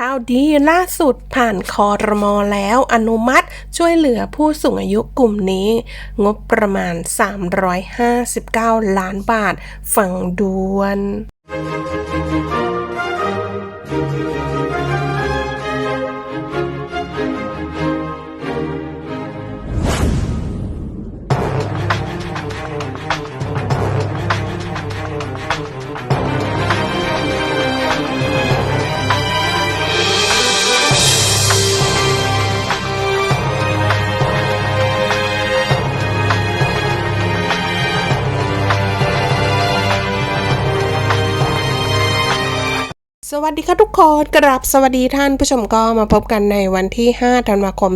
ข่าวดีล่าสุดผ่านคอรมอแล้วอนุมัติ ช่วยเหลือผู้สูงอายุกลุ่มนี้ งบประมาณ 359 ล้านบาท ฟังดวน วัสดีค่ะทุกคนกราบสวัสดีท่านผู้ชมก็มาพบกันในวันที่ 5 ธันวาคม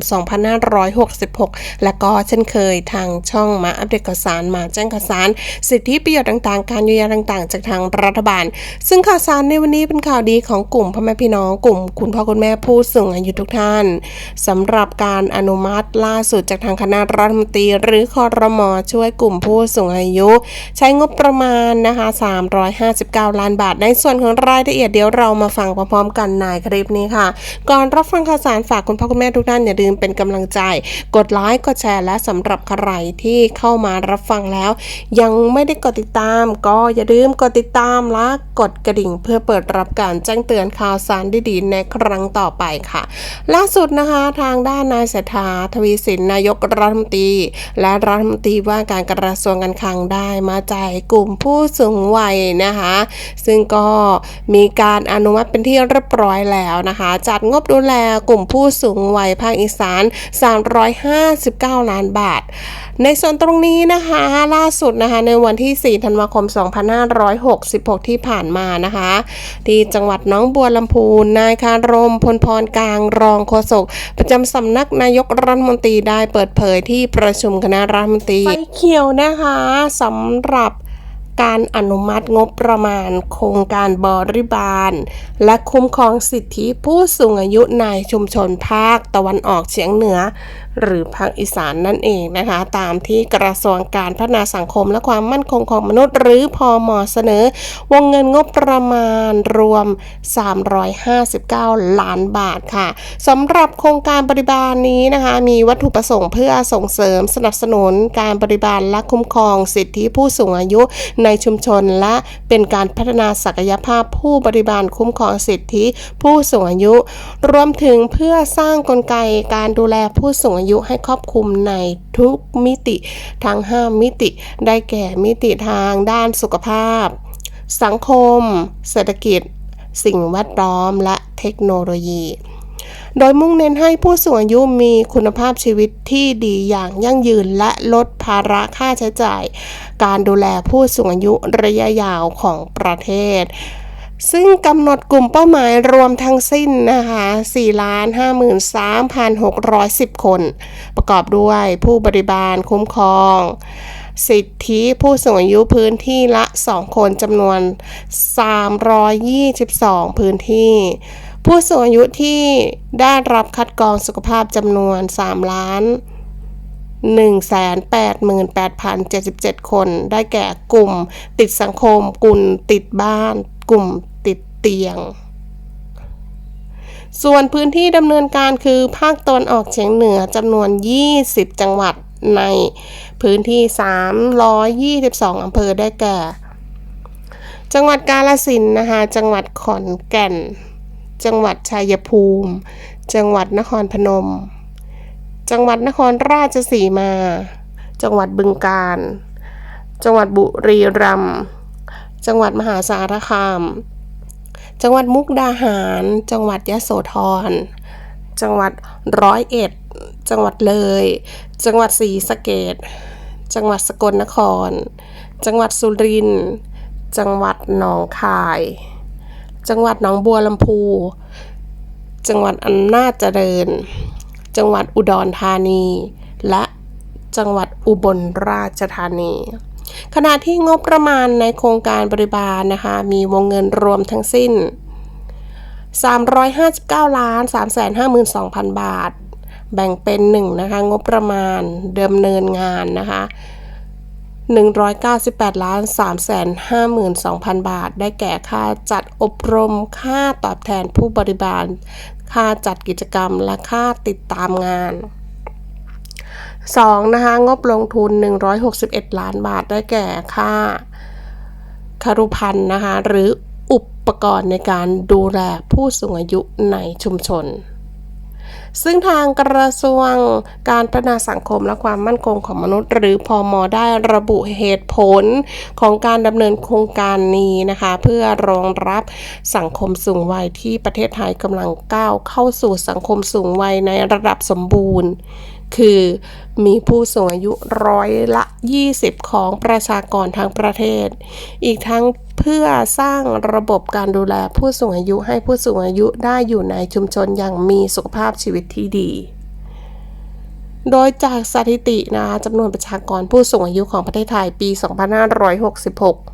2566 และก็เช่นเคยทางช่องมาอัปเดตข่าวสารมาแจ้งข่าวสาร สิทธิประโยชน์ต่างๆ การเยียวยาต่างๆ จากทางรัฐบาล ซึ่งข่าวสารในวันนี้เป็นข่าวดีของกลุ่มพ่อแม่พี่น้องกลุ่ม คุณพ่อคุณแม่ผู้สูงอายุทุกท่านสำหรับการอนุมัติล่าสุดจากทางคณะรัฐมนตรี หรือคอรมอช่วยกลุ่มผู้สูงอายุ ใช้งบประมาณนะคะ359 ล้านบาท ในส่วนของรายละเอียดเดี๋ยวเรามาฟังพร้อมๆกันในคลิปนี้ค่ะ ก่อนรับฟังข่าวสารฝากคุณพ่อคุณแม่ทุกท่านอย่าลืมเป็นกำลังใจ กดไลค์กดแชร์และสำหรับใครที่เข้ามารับฟังแล้ว ยังไม่ได้กดติดตาม ก็อย่าลืมกดติดตามและกดกระดิ่ง เพื่อเปิดรับการแจ้งเตือนข่าวสารดีๆในครั้งต่อไปค่ะ ล่าสุดนะคะทางด้านนายเศรษฐาทวีสินนายกรัฐมนตรี และรัฐมนตรีว่าการกระทรวงการคลังได้มาจ่ายกลุ่มผู้สูงวัยนะคะ ซึ่งก็มีการอนุมัติเป็นที่เรียบร้อยแล้วนะคะ จัดงบดูแลกลุ่มผู้สูงวัยภาคอีสาน 359 ล้านบาท ในส่วนตรงนี้นะคะล่าสุดนะคะในวันที่ 4 ธันวาคม 2566 ที่ผ่านมานะคะ ที่จังหวัดน้องบัวลำพูนายคารมพลพรกลางรองโฆษกประจำสำนักนายกรัฐมนตรีได้เปิดเผยที่ประชุมคณะรัฐมนตรีไฟเขียวนะคะสำหรับ การอนุมัติงบประมาณ โครงการบริบาล และคุ้มครองสิทธิผู้สูงอายุในชุมชนภาคตะวันออกเฉียงเหนือ หรือภาคอีสานนั่นเองนะคะ ตามที่กระทรวงการพัฒนาสังคมและความมั่นคงของมนุษย์ หรือพอมเสนอ วงเงินงบประมาณรวม 359 ล้านบาทค่ะสำหรับโครงการบริบาลนี้นะคะ มีวัตถุประสงค์เพื่อส่งเสริมสนับสนุนการบริบาลและคุ้มครองสิทธิผู้สูงอายุในชุมชน และเป็นการพัฒนาศักยภาพผู้บริบาลคุ้มครองสิทธิผู้สูงอายุ รวมถึงเพื่อสร้างกลไกการดูแลผู้สูงอายุยุให้ครอบคลุมในทุกมิติทั้ง 5 มิติ ได้แก่มิติทางด้านสุขภาพ สังคม เศรษฐกิจ สิ่งแวดล้อมและเทคโนโลยีโดยมุ่งเน้นให้ผู้สูงอายุมีคุณภาพชีวิตที่ดีอย่างยั่งยืนและลดภาระค่าใช้จ่าย การดูแลผู้สูงอายุระยะยาวของประเทศ ซึ่งกำหนดกลุ่มเป้าหมายรวมทั้งสิ้นนะคะ453,610 คน ประกอบด้วยผู้บริบาลคุ้มครอง สิทธิผู้สูงอายุพื้นที่ละ 2 คนจำนวน 322 พื้นที่ ผู้สูงอายุที่ได้รับคัดกรองสุขภาพจำนวน 3 ล้าน188,077 คน ได้แก่กลุ่มติดสังคม กลุ่มติดบ้าน กลุ่ม เตียง ส่วนพื้นที่ดำเนินการคือภาคตะวันออกเฉียงเหนือจำนวน 20 จังหวัดในพื้นที่ 322 อำเภอได้แก่ จังหวัดกาฬสินนะคะ จังหวัดขอนแก่น จังหวัดชัยภูมิ จังหวัดนครพนม จังหวัดนครราชสีมา จังหวัดบึงกาฬ จังหวัดบุรีรัมย์ จังหวัดมหาสารคาม จังหวัดมุกดาหาร จังหวัดยะโสธร จังหวัดร้อยเอ็ด จังหวัดเลย จังหวัดศรีสะเกดจังหวัดสกลนคร จังหวัดสุรินทร์ จังหวัดหนองคาย จังหวัดหนองบัวลำพู จังหวัดอำนาจเจริญ จังหวัดอุดรธานี และจังหวัดอุบลราชธานี ขณะที่งบประมาณในโครงการบริบาลนะคะ มีวงเงินรวมทั้งสิ้น 359ล้าน352,000 บาท แบ่งเป็น1นะคะงบประมาณเดำเนินงานนะคะ198ล้าน3แสน52,000 บาท ได้แก่ค่าจัดอบรม ค่าตอบแทนผู้บริบาล ค่าจัดกิจกรรม และค่าติดตามงาน 2. นะคะงบลงทุน 161 ล้านบาทได้แก่ค่าคารุพันธ์นะคะหรืออุปกรณ์ในการดูแลผู้สูงอายุในชุมชน ซึ่งทางกระทรวงการพัฒนาสังคมและความมั่นคงของมนุษย์ หรือพอมได้ระบุเหตุผลของการดำเนินโครงการนี้นะคะ เพื่อรองรับสังคมสูงวัยที่ประเทศไทยกำลังก้าวเข้าสู่สังคมสูงวัยในระดับสมบูรณ์ คือมีผู้สูงอายุร้อยละ 20 ของประชากรทั้งประเทศ อีกทั้งเพื่อสร้างระบบการดูแลผู้สูงอายุให้ผู้สูงอายุได้อยู่ในชุมชนอย่างมีสุขภาพชีวิตที่ดี โดยจากสถิตินะคะจำนวนประชากรผู้สูงอายุของประเทศไทยปี 2566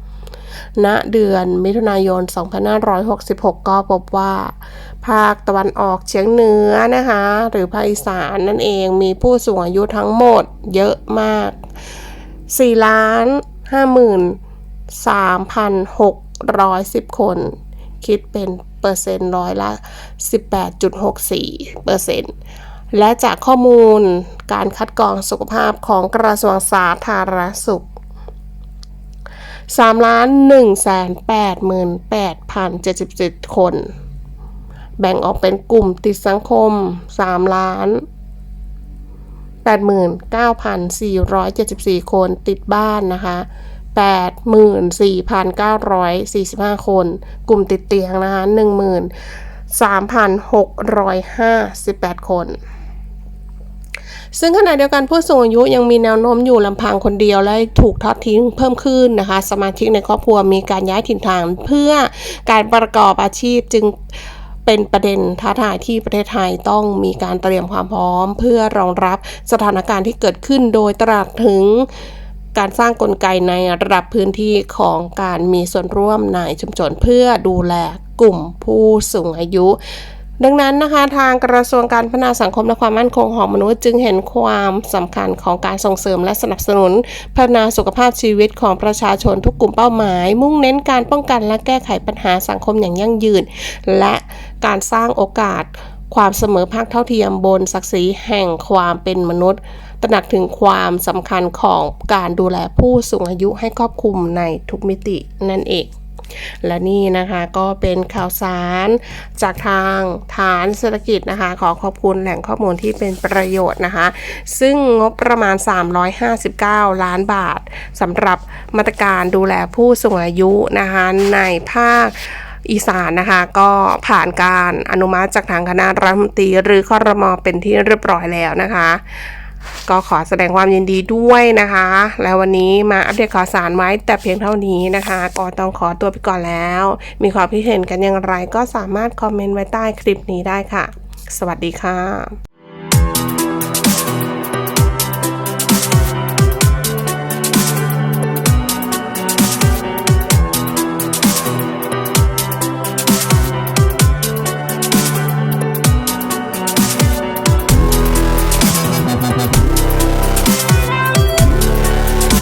ณเดือนมิถุนายน 2566 ก็พบว่า ภาคตะวันออกเฉียงเหนือนะคะ หรือภาคอีสานนั่นเองมีผู้สูงอายุทั้งหมดเยอะมาก 4 ล้าน 53,610 คน คิดเป็นเปอร์เซ็นต์ร้อยละ 18.64เปอร์เซ็นต์และจากข้อมูลการคัดกรองสุขภาพของกระทรวงสาธารณสุข 3ล้าน1แสน8หมื่น8,077 คน แบ่งออกเป็นกลุ่มติดสังคม 3 ล้าน 89,474 คนติดบ้านนะคะ84,945 คน กลุ่มติดเตียงนะคะ13,658 คน ซึ่งขณะเดียวกันผู้สูงอายุยังมีแนวโน้มอยู่ลำพังคนเดียวและถูกทอดทิ้งเพิ่มขึ้นนะคะ สมาชิกในครอบครัวมีการย้ายถิ่นฐานเพื่อการประกอบอาชีพจึงเป็นประเด็นท้าทายที่ประเทศไทยต้องมีการเตรียมความพร้อม เพื่อรองรับสถานการณ์ที่เกิดขึ้นโดยตระหนักถึงการสร้างกลไกในระดับพื้นที่ของการมีส่วนร่วมในชุมชนเพื่อดูแลกลุ่มผู้สูงอายุ ดังนั้นนะคะทางกระทรวงการพัฒนาสังคมและความมั่นคงของมนุษย์จึงเห็นความสำคัญของการส่งเสริมและสนับสนุน พัฒนาสุขภาพชีวิตของประชาชนทุกกลุ่มเป้าหมาย มุ่งเน้นการป้องกันและแก้ไขปัญหาสังคมอย่างยั่งยืน และการสร้างโอกาสความเสมอภาคเท่าเทียมบนศักดิ์ศรีแห่งความเป็นมนุษย์ ตระหนักถึงความสำคัญของการดูแลผู้สูงอายุให้ครอบคลุมในทุกมิตินั่นเอง และนี่นะคะก็เป็นข่าวสารจากทางฐานเศรษฐกิจนะคะ ขอขอบคุณแหล่งข้อมูลที่เป็นประโยชน์นะคะ ซึ่งงบประมาณ 359 ล้านบาทสำหรับมาตรการดูแลผู้สูงอายุนะคะในภาคอีสานนะคะก็ผ่านการอนุมัติจากทางคณะรัฐมนตรีหรือคอรมอเป็นที่เรียบร้อยแล้วนะคะ ก็ขอแสดงความยินดีด้วยนะคะ แล้ววันนี้มาอัปเดตข่าวสารไว้แต่เพียงเท่านี้นะคะ ก็ต้องขอตัวไปก่อนแล้ว มีความคิดเห็นกันอย่างไรก็สามารถคอมเมนต์ไว้ใต้คลิปนี้ได้ค่ะ สวัสดีค่ะ